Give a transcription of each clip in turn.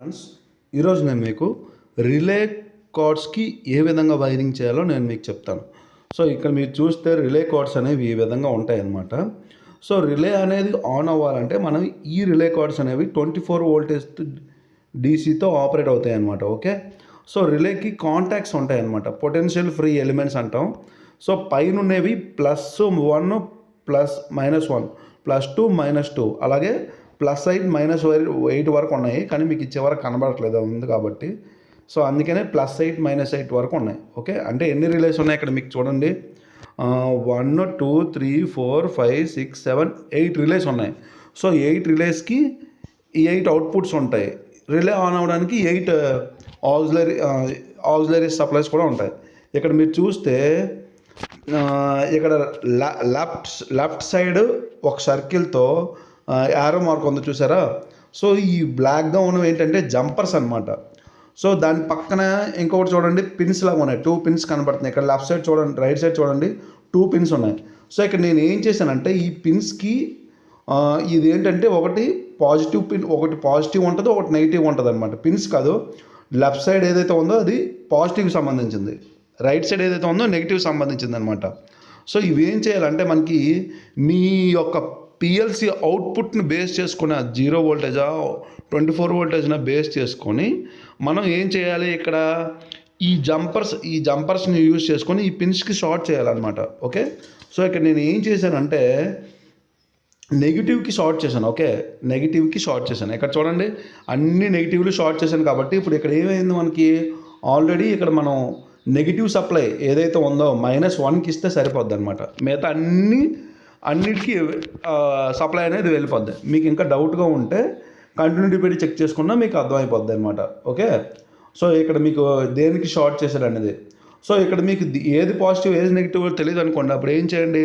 Friends ఈరోజు నేను మీకు రిలే కార్డ్స్కి ఏ విధంగా వైరింగ్ చేయాలో నేను మీకు చెప్తాను. సో ఇక్కడ మీరు చూస్తే రిలే కార్డ్స్ అనేవి ఈ విధంగా ఉంటాయన్నమాట. సో రిలే అనేది ఆన్ అవ్వాలంటే మనం ఈ రిలే కార్డ్స్ అనేవి ట్వంటీ ఫోర్ వోల్టేజ్ డీసీతో ఆపరేట్ అవుతాయి అన్నమాట ఓకే సో రిలేకి కాంటాక్ట్స్ ఉంటాయన్నమాట. పొటెన్షియల్ ఫ్రీ ఎలిమెంట్స్ అంటాం. సో పైన ఉన్నవి plus one plus minus one plus two minus two అలాగే ప్లస్ ఎయిట్ మైనస్ ఎయిట్ వరకు ఉన్నాయి కానీ మీకు ఇచ్చే వరకు కనబడట్లేదు ఉంది కాబట్టి. సో అందుకనే ప్లస్ ఎయిట్ మైనస్ ఎయిట్ వరకు ఉన్నాయి ఓకే? అంటే ఎన్ని రిలేస్ ఉన్నాయి ఇక్కడ మీకు చూడండి. One two three four five six seven eight relays ఉన్నాయి. సో ఎయిట్ రిలేస్కి ఈ ఎయిట్ అవుట్పుట్స్ ఉంటాయి. రిలే ఆన్ అవ్వడానికి ఎయిట్ ఆక్సిలరీ ఆక్సిలరీ సప్లైస్ కూడా ఉంటాయి. ఇక్కడ మీరు చూస్తే ఇక్కడ లెఫ్ట్ లెఫ్ట్ సైడ్ ఒక సర్కిల్తో యారో మార్క్ ఉంది చూసారా? సో ఈ బ్లాక్గా ఉన్నవి ఏంటంటే జంపర్స్ అనమాట సో దాని పక్కన ఇంకొకటి చూడండి పిన్స్ లాగా ఉన్నాయి. టూ పిన్స్ కనబడుతున్నాయి. ఇక్కడ లెఫ్ట్ సైడ్ చూడండి రైట్ సైడ్ చూడండి టూ పిన్స్ ఉన్నాయి. సో ఇక్కడ నేను ఏం చేశానంటే ఈ పిన్స్కి ఇది ఏంటంటే ఒకటి పాజిటివ్ పిన్ ఒకటి పాజిటివ్ ఉంటుంది ఒకటి నెగిటివ్ ఉంటుంది అనమాట పిన్స్ కాదు. లెఫ్ట్ సైడ్ ఏదైతే ఉందో అది పాజిటివ్ సంబంధించింది. రైట్ సైడ్ ఏదైతే ఉందో నెగిటివ్ సంబంధించింది అనమాట సో ఇవి ఏం చేయాలంటే మనకి మీ యొక్క పిఎల్సి అవుట్పుట్ని బేస్ చేసుకుని జీరో వోల్టేజా ట్వంటీ ఫోర్ వోల్టేజ్న బేస్ చేసుకొని మనం ఏం చేయాలి ఇక్కడ? ఈ జంపర్స్ ఈ జంపర్స్ని యూజ్ చేసుకొని ఈ పిన్స్కి షార్ట్ చేయాలన్నమాట ఓకే సో ఇక్కడ నేను ఏం చేశానంటే నెగిటివ్కి షార్ట్ చేశాను ఓకే నెగిటివ్కి షార్ట్ చేశాను. ఇక్కడ చూడండి అన్ని నెగిటివ్లు షార్ట్ చేశాను కాబట్టి ఇప్పుడు ఇక్కడ ఏమైంది మనకి? ఆల్రెడీ ఇక్కడ మనం నెగిటివ్ సప్లై ఏదైతే ఉందో మైనస్ వన్కి ఇస్తే సరిపోద్ది అనమాట మిగతా అన్నీ అన్నిటికీ సప్లై అనేది వెళ్ళిపోద్ది. మీకు ఇంకా డౌట్గా ఉంటే కంటిన్యూటీ పెట్టి చెక్ చేసుకున్నా మీకు అర్థమైపోద్ది అనమాట ఓకే సో ఇక్కడ మీకు దేనికి షార్ట్ చేశారు అనేది. సో ఇక్కడ మీకు ఏది పాజిటివ్ ఏది నెగిటివ్ తెలియదు అనుకోండి. అప్పుడు ఏం చేయండి?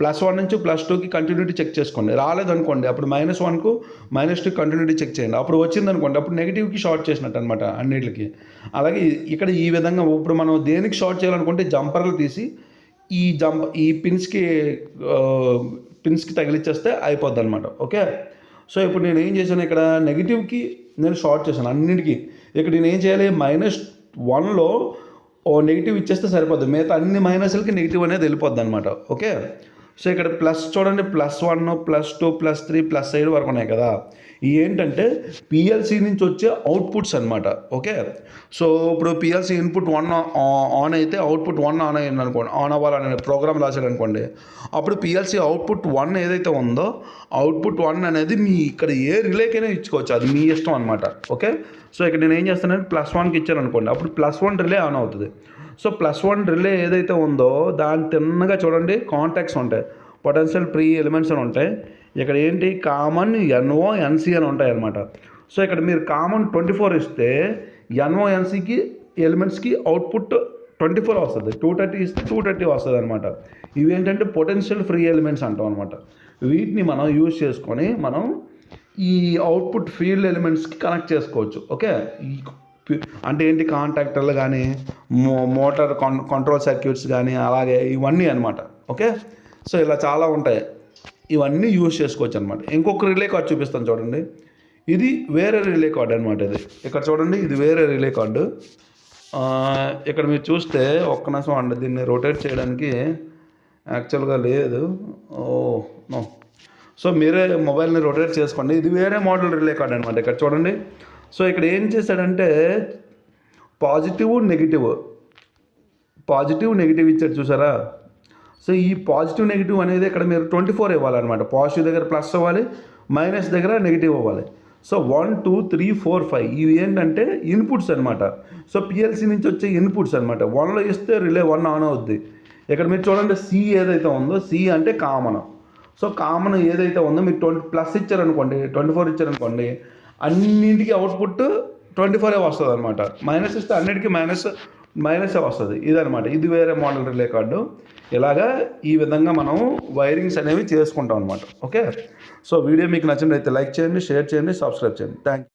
ప్లస్ వన్ నుంచి ప్లస్ టూకి కంటిన్యూటీ చెక్ చేసుకోండి. రాలేదనుకోండి. అప్పుడు మైనస్ వన్కు మైనస్ టూ కంటిన్యూటీ చెక్ చేయండి. అప్పుడు వచ్చింది అనుకోండి అప్పుడు నెగిటివ్కి షార్ట్ చేసినట్టు అనమాట అన్నిటికి. అలాగే ఇక్కడ ఈ విధంగా ఇప్పుడు మనం దేనికి షార్ట్ చేయాలనుకుంటే జంపర్లు తీసి ఈ జంప్ ఈ పిన్స్కి పిన్స్కి తగిలిచ్చేస్తే అయిపోద్ది అనమాట ఓకే? సో ఇప్పుడు నేను ఏం చేశాను ఇక్కడ? నెగిటివ్కి నేను షార్ట్ చేశాను అన్నిటికీ. ఇక్కడ నేను ఏం చేయాలి? మైనస్ వన్లో ఓ నెగిటివ్ ఇచ్చేస్తే సరిపోద్ది. మిగతా అన్ని మైనస్లకి నెగిటివ్ అనేది వెళ్ళిపోద్ది అనమాట ఓకే? సో ఇక్కడ ప్లస్ చూడండి plus one plus two plus three plus ఐదు వరకు ఉన్నాయి కదా. ఇవి ఏంటంటే పిఎల్సి నుంచి వచ్చే అవుట్పుట్స్ అనమాట ఓకే? సో ఇప్పుడు పిఎల్సి ఇన్పుట్ వన్ ఆన్ అయితే అవుట్పుట్ వన్ ఆన్ అయ్యింది అనుకోండి ఆన్ అవ్వాలని ప్రోగ్రామ్ రాశాడు అనుకోండి అప్పుడు పిఎల్సి అవుట్పుట్ వన్ ఏదైతే ఉందో అవుట్పుట్ వన్ అనేది మీ ఇక్కడ ఏ రిలేకైనా ఇచ్చుకోవచ్చు అది మీ ఇష్టం అనమాట ఓకే? సో ఇక్కడ నేను ఏం చేస్తానంటే ప్లస్ వన్కి ఇచ్చాను అనుకోండి అప్పుడు ప్లస్ వన్ రిలే ఆన్ అవుతుంది. సో ప్లస్ వన్ రిలే ఏదైతే ఉందో దాని తిన్నగా చూడండి కాంటాక్ట్స్ ఉంటాయి. పొటెన్షియల్ ప్రీ ఎలిమెంట్స్ అని ఉంటాయి. ఇక్కడ ఏంటి? కామన్ ఎన్ఓ ఎన్సి అని ఉంటాయి అనమాట సో ఇక్కడ మీరు కామన్ ట్వంటీ ఫోర్ ఇస్తే ఎన్ఓ ఎన్సీకి ఎలిమెంట్స్కి అవుట్పుట్ ట్వంటీ ఫోర్ వస్తుంది. టూ థర్టీ ఇస్తే టూ థర్టీ వస్తుంది అనమాట ఇవి ఏంటంటే పొటెన్షియల్ ఫ్రీ ఎలిమెంట్స్ అంటాం అనమాట వీటిని మనం యూజ్ చేసుకొని మనం ఈ అవుట్పుట్ ఫీల్డ్ ఎలిమెంట్స్కి కనెక్ట్ చేసుకోవచ్చు. ఓకే ఈ అంటే ఏంటి కాంటాక్టర్లు కానీ మో మోటార్ కన్ కంట్రోల్ సర్క్యూట్స్ కానీ అలాగే ఇవన్నీ అనమాట ఓకే? సో ఇలా చాలా ఉంటాయి. ఇవన్నీ యూజ్ చేసుకోవచ్చు అనమాట ఇంకొక రిలే కార్డ్ చూపిస్తాను చూడండి. ఇది వేరే రిలే కార్డ్ అనమాట ఇది. ఇక్కడ చూడండి ఇది వేరే రిలే కార్డు. ఇక్కడ మీరు చూస్తే ఒక్క నిమిషం అండి దీన్ని రొటేట్ చేయడానికి యాక్చువల్గా లేదు. Oh no. సో మీరే మొబైల్ని రొటేట్ చేసుకోండి. ఇది వేరే మోడల్ రిలే కార్డ్ అనమాట ఇక్కడ చూడండి. సో ఇక్కడ ఏం చేశాడంటే పాజిటివ్ నెగిటివ్. పాజిటివ్ నెగిటివ్ ఇచ్చాడు చూసారా? సో ఈ పాజిటివ్ నెగిటివ్ అనేది ఇక్కడ మీరు ట్వంటీ ఫోర్ ఇవ్వాలన్నమాట. పాజిటివ్ దగ్గర ప్లస్ అవ్వాలి మైనస్ దగ్గర నెగిటివ్ అవ్వాలి. So one two three four five ఇవి ఏంటంటే ఇన్పుట్స్ అనమాట సో పిఎల్సి నుంచి వచ్చే ఇన్పుట్స్ అనమాట వన్లో ఇస్తే రిలే వన్ ఆన్ అవుద్ది. ఇక్కడ మీరు చూడండి సి ఏదైతే ఉందో సి అంటే కామన్. సో కామన్ ఏదైతే ఉందో మీరు ట్వంటీ ప్లస్ ఇచ్చారనుకోండి ట్వంటీ ఫోర్ ఇచ్చారనుకోండి అన్నింటికి అవుట్పుట్ ట్వంటీ ఫోర్ వస్తుంది అనమాట మైనస్ ఇస్తే అన్నిటికీ మైనస్ మైనసే వస్తుంది. ఇదనమాట ఇది వేరే మోడల్ రిలే కార్డు ఇలాగా ఈ విధంగా మనం వైరింగ్స్ అనేవి చేసుకుంటాం అనమాట ఓకే సో వీడియో మీకు నచ్చినట్లయితే లైక్ చేయండి షేర్ చేయండి సబ్స్క్రైబ్ చేయండి. థ్యాంక్